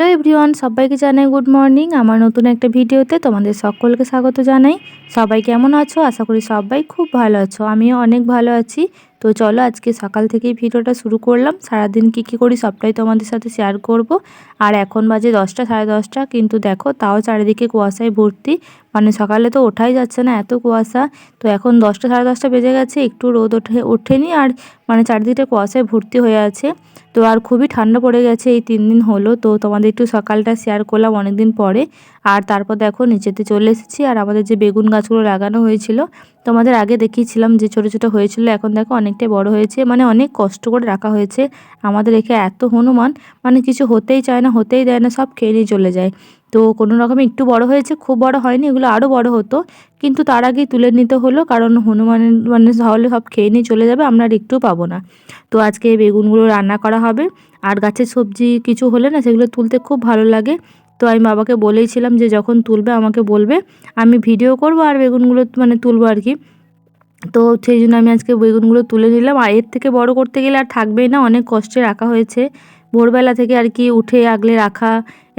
Hello everyone, সবাইকে জানাই good morning. আমার নতুন একটা ভিডিওতে তোমাদের সকলকে স্বাগত জানাই। সবাই কেমন আছো? আশা করি সবাই খুব ভালো আছো। আমিও অনেক ভালো আছি। তো চলো আজকে সকাল থেকেই ভিডিওটা শুরু করলাম। সারাদিন কি কি করি সবটাই তোমাদের সাথে শেয়ার করব। আর এখন বাজে দশটা, সাড়ে দশটা। কিন্তু দেখো, তাও চারিদিকে কুয়াশায় ভর্তি। মানে সকালে তো ওঠাই যাচ্ছে না এত কুয়াশা। তো এখন দশটা, সাড়ে দশটা বেজে গেছে। একটু রোদ ওঠে, ওঠেনি আর মানে চারিদিকে কুয়াশায় ভর্তি হয়ে আছে। তো আর খুবই ঠান্ডা পড়ে গেছে এই তিন দিন হলো। তো তোমাদের একটু সকালটা শেয়ার করলাম অনেক দিন পরে। আর তারপর দেখো নিচেতে চলে এসেছি। আর আমাদের যে বেগুন গাছগুলো লাগানো হয়েছিল, তোমাদের আগে দেখিয়েছিলাম যে ছোটো ছোটো হয়েছিল। এখন দেখো অনেকটাই বড় হয়েছে মানে অনেক কষ্ট করে রাখা হয়েছে। আমাদের এখানে এত হনুমান মানে কিছু হতেই চায় না, হতেই দেয় না, সব খেয়ে নিয়ে চলে যায়। তো কোনো রকমে একটু বড় হয়েছে, খুব বড় হয়নি, এগুলো আরও বড় হতো। কিন্তু তার আগেই তুলে নিতে হলো, কারণ হনুমানের মানে তাহলে সব খেয়ে নিয়ে চলে যাবে, আমরা আর একটু পাবো না। তো আজকে বেগুনগুলো রান্না করা হবে। আর গাছের সবজি কিছু হলে না, সেগুলো তুলতে খুব ভালো লাগে। তো আমি বাবাকে বলেইছিলাম যে যখন তুলবে, আমাকে বলবে। আমি ভিডিও করব আর বেগুনগুলো মানে তুলবো আর কি। তো সেই জন্য আমি আজকে বেগুনগুলো তুলে নিলাম। আর এর থেকে বড় করতে গেলে আর থাকবেই না, অনেক কষ্টে রাখা হয়েছে। ভোরবেলা থেকে আর কি উঠে আগলে রাখা,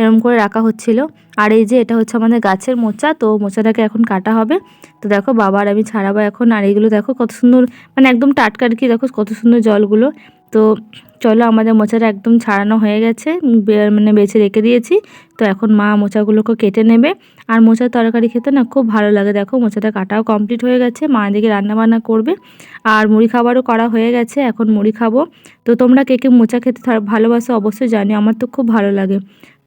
এরম করে রাখা হচ্ছিল। আর এই যে এটা হচ্ছে আমাদের গাছের মোচা, তো মোচাটাকে এখন কাটা হবে। তো দেখো বাবার আমি ছাড়াবো এখন। আর এইগুলো দেখো কত সুন্দর মানে একদম টাটকা আর কি, দেখো কত সুন্দর জলগুলো। তো চলো আমাদের মোচাটা একদম ছাড়ানো হয়ে গেছে মানে বেছে রেখে দিয়েছি। তো এখন মা মোচাগুলোকে কেটে নেবে। আর মোচার তরকারি খেতে না খুব ভালো লাগে। দেখো মোচাটা কাটাও কমপ্লিট হয়ে গেছে, মা এদিকে রান্নাবান্না করবে। আর মুড়ি খাবারও করা হয়ে গেছে, এখন মুড়ি খাব। তো তোমরা কে কে মোচা খেতে ভালোবাসো অবশ্যই জানি আমার তো খুব ভালো লাগে।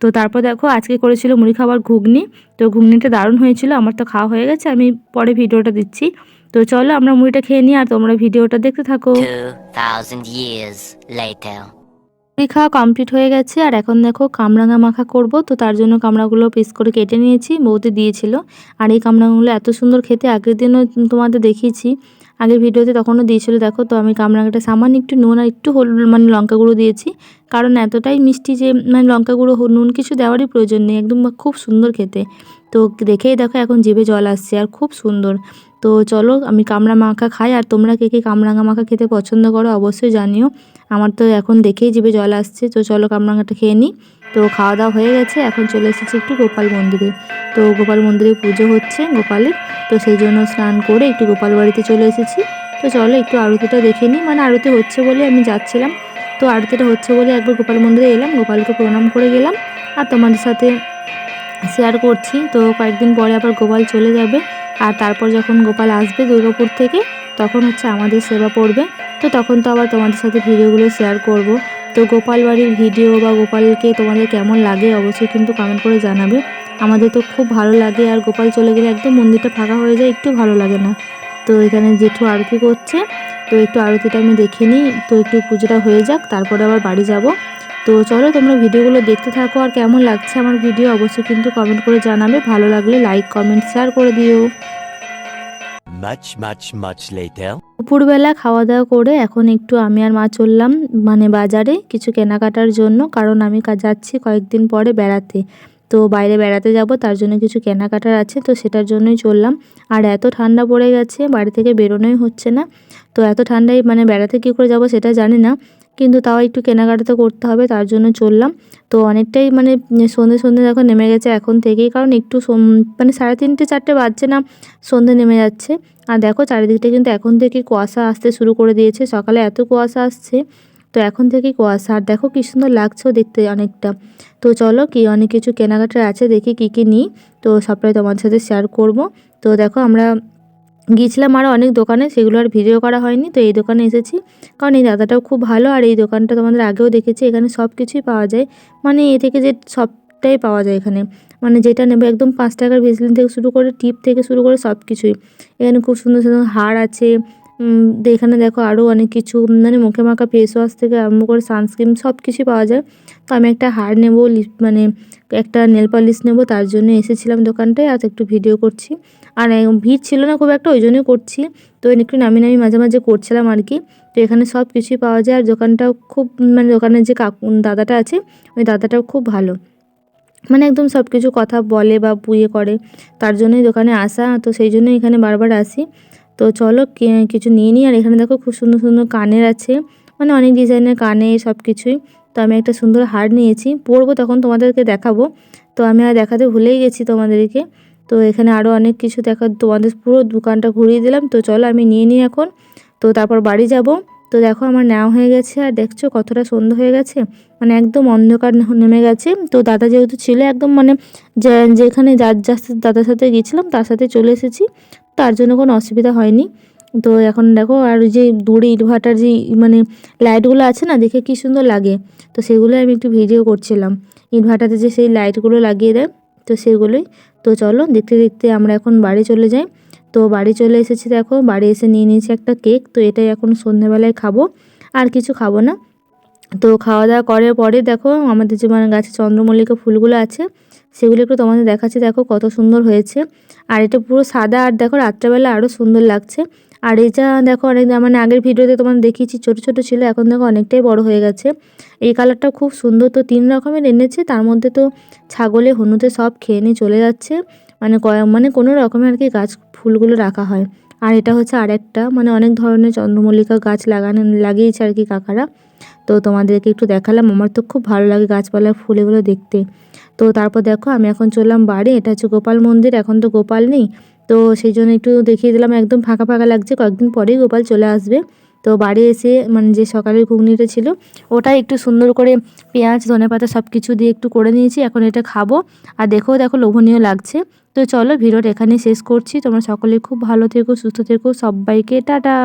তো তারপর দেখো আজকে করেছিল মুড়ি খাবার ঘুগনি। তো ঘুগনিটা দারুণ হয়েছিল, আমার তো খাওয়া হয়ে গেছে, আমি পরে ভিডিওটা দিচ্ছি। তো চলো আমরা মুড়িটা খেয়ে নিই, আর তোমরা ভিডিওটা দেখতে থাকো। 2000 years later. খাওয়া কমপ্লিট হয়ে গেছে, আর এখন দেখো কামরাঙা মাখা করব, তো তার জন্য কামড়াগুলো পিস করে কেটে নিয়েছি, বৌদি দিয়েছিল। আর এই কামরাঙাগুলো এত সুন্দর খেতে, আগের দিনও তোমাদের দেখিয়েছি, আগের ভিডিওতে তখনও দিয়েছিল, দেখো তো আমি কামরাঙাটা সামান্য একটু নুন আর একটু হলুদ মানে লঙ্কা গুঁড়ো দিয়েছি, কারণ এতটাই মিষ্টি যে মানে লঙ্কা গুঁড়ো নুন কিছু দেওয়ারই প্রয়োজন নেই, একদম খুব সুন্দর খেতে। তো দেখেই দেখো এখন জিভে জল আসছে, আর খুব সুন্দর। তো চলো আমি কামরা মাখা খাই, আর তোমরা কে কে কামরাঙা মাখা খেতে পছন্দ করো অবশ্যই জানিও। আমার তো এখন দেখেই জিভে জল আসছে, তো চলো কামরাঙাটা খেয়ে নিই। তো খাওয়া দাওয়া হয়ে গেছে, এখন চলে এসেছি একটু গোপাল মন্দিরে। তো গোপাল মন্দিরে পুজো হচ্ছে গোপালের, তো সেই জন্য স্নান করে একটু গোপাল বাড়িতে চলে এসেছি। তো চলো একটু আরতিটা দেখে নিই মানে আরতি হচ্ছে বলে আমি যাচ্ছিলাম। তো আরতিটা হচ্ছে বলে একবার গোপাল মন্দিরে এলাম, গোপালকে প্রণাম করে গেলাম। আর তোমাদের সাথে শেয়ার করছি, তো কয়েকদিন পরে আবার গোপাল চলে যাবে। আর তারপর যখন গোপাল আসবে দুর্গাপুর থেকে, তখন হচ্ছে আমাদের সেবা পড়বে। তো তখন তো আবার তোমাদের সাথে ভিডিওগুলো শেয়ার করব। তো গোপাল বাড়ির ভিডিও বা গোপালকে তোমাদের কেমন লাগে অবশ্যই কিন্তু কমেন্ট করে জানাবে। আমাদের তো খুব ভালো লাগে আর গোপাল চলে গেলে একদম মন্দিরটা ফাঁকা হয়ে যায়, একটু ভালো লাগে না। তো এখানে জেঠু আরতি করছে। তো একটু আরতিটা আমি দেখে নিই। তো একটু পুজোটা হয়ে যাক, তারপরে আবার বাড়ি যাব। তো চলো তোমরা ভিডিওগুলো দেখতে থাকো আর কেমন লাগছে আমার ভিডিও অবশ্যই কিন্তু কমেন্ট করে জানাবে। ভালো লাগলে লাইক কমেন্ট শেয়ার করে দিও। Much, much, much later. দুপুরবেলা খাওয়া দাওয়া করে এখন একটু আমি আর মা চললাম মানে বাজারে কিছু কেনাকাটার জন্য কারণ আমি যাচ্ছি কয়েকদিন পরে বেড়াতে। তো বাইরে বেড়াতে যাব তার জন্য কিছু কেনাকাটার আছে তো সেটার জন্যই চললাম। আর এত ঠান্ডা পড়ে গেছে বাড়ি থেকে বেরোনোই হচ্ছে না। তো এত ঠান্ডায় মানে বেড়াতে কী করে যাব সেটা জানি না। কিন্তু তাও একটু কেনাকাটা তো করতে হবে, তার জন্য চললাম। তো অনেকটাই মানে সন্ধে সন্ধে দেখো নেমে গেছে এখন থেকেই, কারণ একটু মানে সাড়ে তিনটে চারটে বাজছে না, সন্ধে নেমে যাচ্ছে। আর দেখো চারিদিকটা কিন্তু এখন থেকে কুয়াশা আসতে শুরু করে দিয়েছে, সকালে এত কুয়াশা আসছে, তো এখন থেকে কুয়াশা। আর দেখো কি সুন্দর লাগছেও দেখতে অনেকটা। তো চলো কি অনেক কিছু কেনাকাটার আছে, দেখি কি কি নিই, তো সবটাই তোমার সাথে শেয়ার করব। তো দেখো আমরা গিয়েছিলাম আরও অনেক দোকানে, সেগুলো আর ভিডিও করা হয়নি, তো এই দোকানে এসেছি। কারণ এই দাদাটাও খুব ভালো, আর এই দোকানটা তোমাদের আগেও দেখেছি, এখানে সব কিছুই পাওয়া যায়। মানে এ থেকে যে সবটাই পাওয়া যায় এখানে। মানে যেটা নেবে একদম পাঁচ টাকার ভেসলিন থেকে শুরু করে, টিপ থেকে শুরু করে সব কিছুই। এখানে খুব সুন্দর সুন্দর হার আছে এখানে দেখো আরও অনেক কিছু মানে মুখে মাখা ফেস ওয়াশ থেকে আরম্ভ করে সানস্ক্রিন সব কিছুই পাওয়া যায়। তো আমি একটা হার নেব মানে একটা নেল পালিশ নেব, তার জন্য এসেছিলাম দোকানটায়, আর একটু ভিডিও করছি। আর ভিড় ছিল না খুব একটা, ওই জন্যই করছি। তো একটু নামি নামি মাঝে মাঝে করছিলাম আর কি। তো এখানে সব কিছুই পাওয়া যায়। আর দোকানটাও খুব মানে দোকানের যে কাকু, দাদাটা আছে, ওই দাদাটাও খুব ভালো। মানে একদম সব কিছু কথা বলে বা বুয়ে করে, তার জন্যই দোকানে আসা। তো সেই জন্যই এখানে বারবার আসি। তো চলো কিছু নিয়ে নিই। আর এখানে দেখো খুব সুন্দর সুন্দর কানের আছে। মানে অনেক ডিজাইনের কানে সব কিছুই। তো আমি একটা সুন্দর হার নিয়েছি। পরবো তখন তোমাদেরকে দেখাবো। তো আমি আর দেখাতে ভুলেই গেছি তোমাদেরকে। তো এখানে আরও অনেক কিছু দেখা, তোমাদের পুরো দোকানটা ঘুরিয়ে দিলাম। তো চলো আমি নিয়ে নিই এখন। তো তারপর বাড়ি যাব। তো দেখো আমার নেওয়া হয়ে গেছে, আর দেখছ কতটা সন্ধ্যা হয়ে গেছে। মানে একদম অন্ধকার নেমে গেছে। তো দাদা যেহেতু ছিল একদম মানে যেখানে যার যার দাদার সাথে গিয়েছিলাম তার সাথে চলে এসেছি। তার জন্য কোনো অসুবিধা হয়নি। তো এখন দেখো, আর যে দূরে ইনভার্টার যে মানে লাইটগুলো আছে না, দেখে কি সুন্দর লাগে। তো সেগুলো আমি একটু ভিডিও করছিলাম। ইনভার্টারে যে সেই লাইটগুলো লাগিয়ে দেয়। তো সেগুলোই। তো চলো দেখতে দেখতে আমরা এখন বাড়ি চলে যাই। তো বাড়ি চলে এসেছি দেখো, বাড়ি এসে নিয়ে নিয়েছি একটা কেক। তো এটাই এখন সন্ধ্যেবেলায় খাব, আর কিছু খাব না। তো খাওয়া দাওয়া করার পরে দেখো, আমাদের যে মানে গাছে চন্দ্রমল্লিকা ফুলগুলো আছে, সেগুলো একটু তোমাদের দেখাচ্ছি। দেখো কত সুন্দর হয়েছে। আর এটা পুরো সাদা, আর দেখো রাত্রেবেলা আরও সুন্দর লাগছে। আর এটা দেখো অনেক মানে আগের ভিডিওতে তোমার দেখিয়েছি, ছোট ছোট ছিল, এখন দেখো অনেকটাই বড় হয়ে গেছে। এই কালারটা খুব সুন্দর, তো তিন রকমের এনেছে, তার মধ্যে তো ছাগলে, হনুতে সব খেয়ে নিয়ে চলে যাচ্ছে। মানে মানে কোনো রকমের আর কি গাছ, ফুলগুলো রাখা হয়। আর এটা হচ্ছে আরেকটা মানে অনেক ধরনের চন্দ্রমল্লিকা গাছ লাগানো, লাগিয়েছে আর কি কাকারা। তো তোমাদেরকে একটু দেখালাম, আমার তো খুব ভালো লাগে গাছপালার ফুল এগুলো দেখতে। তো তারপর দেখো, আমি এখন চললাম বাড়ি, এটা হচ্ছে গোপাল মন্দির, এখন তো গোপাল নেই। তো সেই জন্য একটু দেখিয়ে দিলাম, একদম ফাঁকা ফাঁকা লাগছে। কয়েকদিন পরেই গোপাল চলে আসবে। তো বাড়ি এসে মানে যে সকালের ঘুগনিটা ছিল, ওটা একটু সুন্দর করে পেঁয়াজ, ধনে পাতা সব কিছু দিয়ে একটু করে নিয়েছি, এখন এটা খাব। আর দেখো দেখো লোভনীয় লাগছে। তো চলো, ভিডিওটা এখানে শেষ করছি। তোমরা সকলে খুব ভালো থেকো, সুস্থ থেকো। সবাইকে, টাটা!